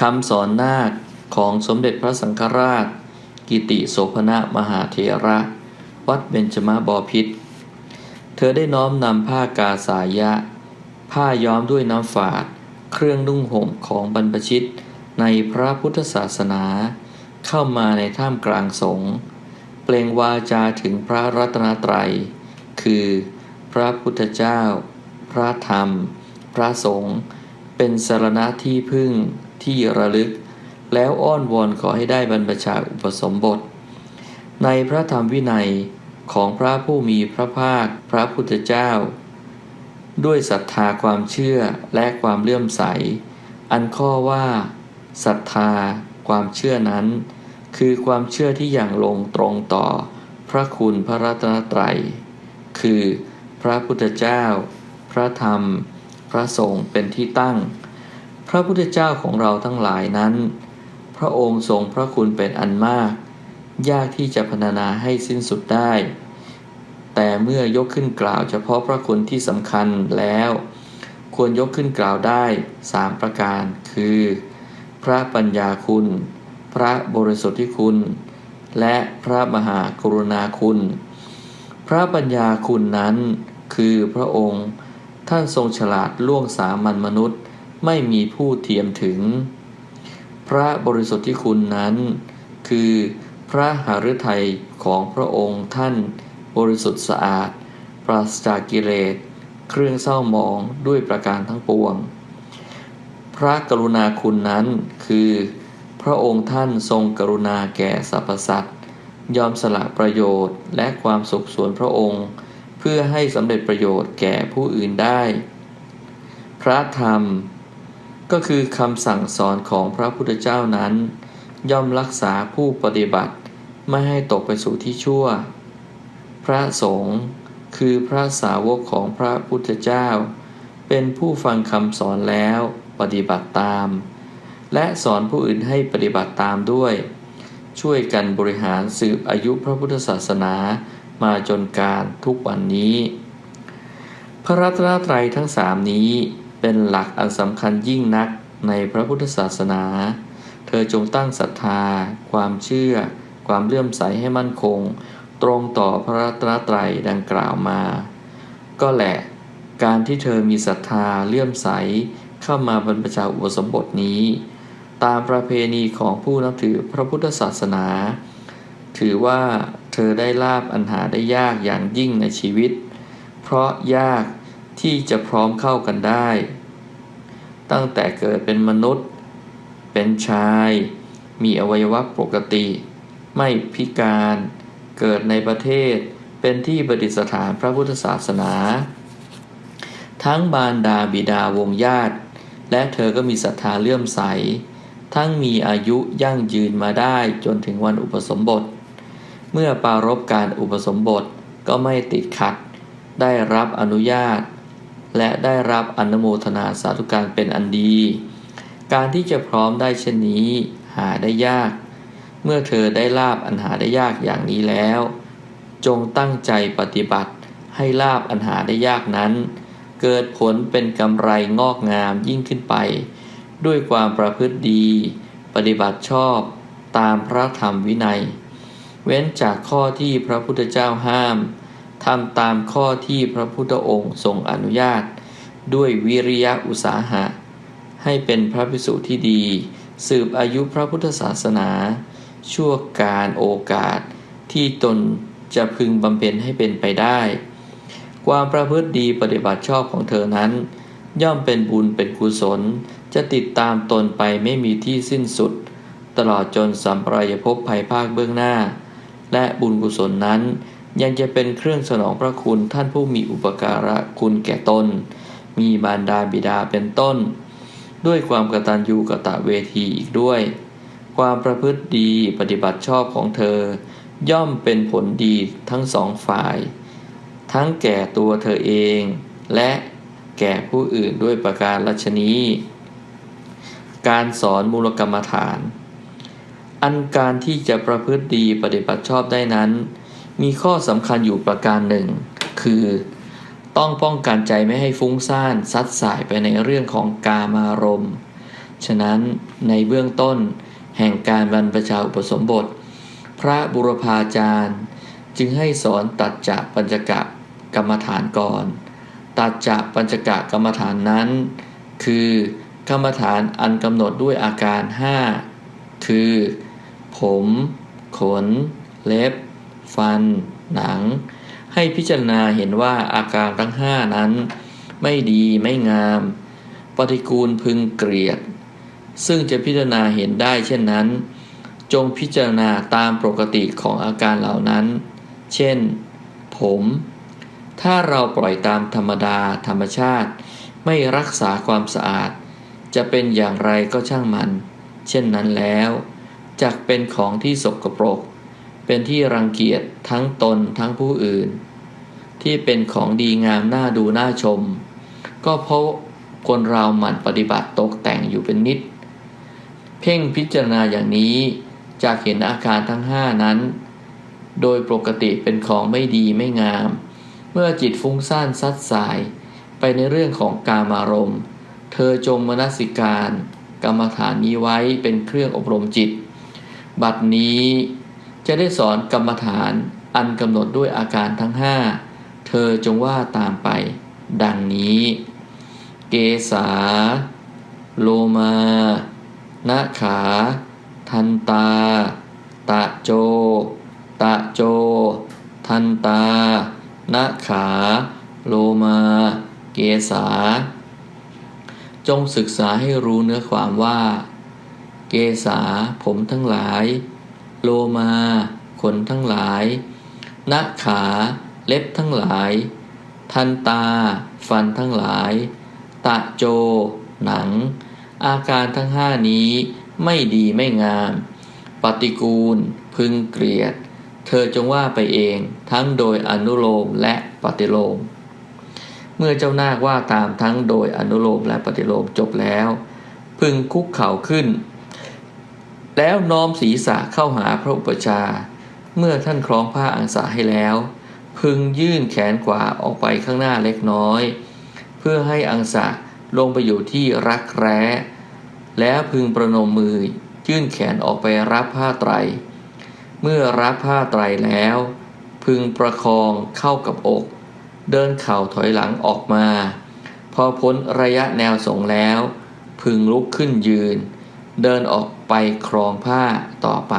คำสอนนาคของสมเด็จพระสังฆราช กิติโสพณะมหาเถระ วัดเบญจมาบพิตรเธอได้น้อมนำผ้ากาสายะ ผ้าย้อมด้วยน้ำฝาด เครื่องนุ่งห่มของบรรพชิตในพระพุทธศาสนา เข้ามาในท่ามกลางสงฆ์เปล่งวาจาถึงพระรัตนตรัย คือ พระพุทธเจ้า พระธรรม พระสงฆ์เป็นสารณะที่พึ่ง ที่ระลึก แล้วอ้อนวอนขอให้ได้บรรพชาอุปสมบท ในพระธรรมวินัยของพระผู้มีพระภาคพระพุทธเจ้า ด้วยศรัทธาความเชื่อและความเลื่อมใส อันข้อว่าศรัทธาความเชื่อนั้น คือความเชื่อที่อย่างลงตรงต่อพระคุณพระรัตนตรัย คือพระพุทธเจ้า พระธรรม พระสงฆ์เป็นที่ตั้ง พระพุทธเจ้าของเราทั้งหลายนั้น พระองค์ทรงพระคุณเป็นอันมาก ยากที่จะพรรณนาให้สิ้นสุดได้ แต่เมื่อยกขึ้นกล่าวเฉพาะพระคุณที่สำคัญแล้ว ควรยกขึ้นกล่าวได้สามประการ คือ พระปัญญาคุณ พระบริสุทธิคุณ และพระมหากรุณาคุณ พระปัญญาคุณนั้น คือพระองค์ท่านทรงฉลาดล่วงสามัญมนุษย์ ไม่มีผู้เทียมถึง พระบริสุทธิคุณนั้น คือพระหฤทัยของพระองค์ท่านบริสุทธิ์สะอาด ปราศจากกิเลส เครื่องเศร้ามองด้วยประการทั้งปวง พระกรุณาคุณนั้นคือ พระองค์ท่านทรงกรุณาแก่สรรพสัตว์ยอมสละประโยชน์และความสุขส่วนพระองค์ เพื่อให้สำเร็จประโยชน์แก่ผู้อื่นได้ พระธรรม ก็คือคำสั่งสอนของพระพุทธเจ้านั้น ย่อมรักษาผู้ปฏิบัติไม่ให้ตกไปสู่ที่ชั่ว พระสงฆ์คือพระสาวกของพระพุทธเจ้า เป็นผู้ฟังคำสอนแล้วปฏิบัติตาม และสอนผู้อื่นให้ปฏิบัติตามด้วย ช่วยกันบริหารสืบอายุพระพุทธศาสนามาจนการทุกวันนี้ พระรัตนตรัยทั้งสามนี้ เป็นหลักอันสำคัญยิ่งนักในพระพุทธศาสนา เธอจงตั้งศรัทธา ความเชื่อ ความเลื่อมใสให้มั่นคง ตรงต่อพระรัตนตรัยดังกล่าวมา ก็แหละ การที่เธอมีศรัทธาเลื่อมใสเข้ามาบรรพชาอุปสมบทนี้ ตามประเพณีของผู้นับถือพระพุทธศาสนา ถือว่าเธอได้ลาบอันหาได้ยากอย่างยิ่งในชีวิต เพราะยาก ที่จะพร้อมเข้ากันได้ ตั้งแต่เกิดเป็นมนุษย์ เป็นชาย มีอวัยวะปกติ ไม่พิการ เกิดในประเทศ เป็นที่ประดิษฐานพระพุทธศาสนา ทั้งบารดาบิดาวงญาติ และเธอก็มีศรัทธาเลื่อมใส ทั้งมีอายุยั่งยืนมาได้จนถึงวันอุปสมบท เมื่อปารบการอุปสมบทก็ไม่ติดขัด ได้รับอนุญาต และได้รับอนุโมทนาสาธุการเป็นอันดี การที่จะพร้อมได้เช่นนี้หาได้ยาก เมื่อเธอได้ลาบอันหาได้ยากอย่างนี้แล้ว จงตั้งใจปฏิบัติให้ลาบอันหาได้ยากนั้น เกิดผลเป็นกำไรงอกงามยิ่งขึ้นไป ด้วยความประพฤติดี ปฏิบัติชอบตามพระธรรมวินัย เว้นจากข้อที่พระพุทธเจ้าห้าม ทำตามข้อที่พระพุทธองค์ทรงอนุญาต ด้วยวิริยะอุตสาหะ ให้เป็นพระภิกษุที่ดี สืบอายุพระพุทธศาสนา ชั่วการโอกาสที่ตนจะพึงบำเพ็ญให้เป็นไปได้ ความประพฤติดีปฏิบัติชอบของเธอนั้น ย่อมเป็นบุญเป็นกุศล จะติดตามตนไปไม่มีที่สิ้นสุด ตลอดจนสัมปรายภพภัยภาคเบื้องหน้า และบุญกุศลนั้น ยังจะเป็นเครื่องสนองพระคุณท่านผู้มีอุปการะคุณแก่ตน มีบารดาบิดาเป็นต้น ด้วยความกตัญญูกตเวทีอีกด้วย ความประพฤติดีปฏิบัติชอบของเธอ ย่อมเป็นผลดีทั้งสองฝ่าย ทั้งแก่ตัวเธอเอง และแก่ผู้อื่นด้วยประการลัชนีการสอนมูลกรรมฐาน อันการที่จะประพฤติดีปฏิบัติชอบได้นั้น มีข้อสำคัญอยู่ประการหนึ่ง คือ ต้องป้องกันใจไม่ให้ฟุ้งซ่านซัดสายไปในเรื่องของกามารมณ์ ฉะนั้นในเบื้องต้นแห่งการบรรพชาอุปสมบท พระบุรพาจารย์ จึงให้สอนตัดจะปัญจกะกรรมฐานก่อน ตัดจะปัญจกะกรรมฐานนั้น คือกรรมฐานอันกำหนดด้วยอาการ 5 คือ ผม ขน เล็บ ฟัน หนัง ให้พิจารณาเห็นว่าอาการทั้งห้านั้น ไม่ดีไม่งาม ปฏิกูลพึงเกลียด ซึ่งจะพิจารณาเห็นได้เช่นนั้น จงพิจารณาตามปกติของอาการเหล่านั้น เช่น ผม ถ้าเราปล่อยตามธรรมดาธรรมชาติ ไม่รักษาความสะอาด จะเป็นอย่างไรก็ช่างมัน เช่นนั้นแล้วจักเป็นของที่สกปรก เป็นที่รังเกียจทั้งตนทั้งผู้อื่น ที่เป็นของดีงามน่าดูน่าชม ก็เพราะคนเราหมั่นปฏิบัติตกแต่งอยู่เป็นนิด เพ่งพิจารณาอย่างนี้จะเห็นอาการทั้งห้านั้น โดยปกติเป็นของไม่ดีไม่งาม เมื่อจิตฟุ้งซ่านซัดสาย ไปในเรื่องของกามารมณ์ เธอจงมนสิการ กรรมฐานนี้ไว้เป็นเครื่องอบรมจิต บัดนี้ จะได้สอนกรรมฐานอันกำหนดด้วยอาการทั้งห้าเธอจงว่าตามไป ดังนี้ เกษาโลมานะขา ทันตา ตะโจ ตะโจ ทันตานะขา โลมา เกษา จงศึกษาให้รู้เนื้อความว่า เกษาผมทั้งหลาย โลมาขนทั้งหลายนะขา เล็บทั้งหลาย ทันตา ฟันทั้งหลาย ตะโจ หนัง อาการทั้งห้านี้ไม่ดีไม่งาม ปฏิกูล พึงเกลียด เธอจงว่าไปเองทั้งโดยอนุโลมและปฏิโลม เมื่อเจ้านาคว่าตามทั้งโดยอนุโลมและปฏิโลมจบแล้ว พึงคุกเข่าขึ้น แล้วน้อมศีรษะเข้าหาพระอุปชาย์เมื่อท่านคล้องผ้าอังสาให้แล้ว พึงยื่นแขนขวาออกไปข้างหน้าเล็กน้อย เพื่อให้อังสะลงไปอยู่ที่รักแร้ แล้วพึงประนมมือยื่นแขนออกไปรับผ้าไตร เมื่อรับผ้าไตรแล้ว พึงประคองเข้ากับอกเดินเข่าถอยหลังออกมา พอพ้นระยะแนวสงแล้ว พึงลุกขึ้นยืน เดินออกไปครองผ้าต่อไป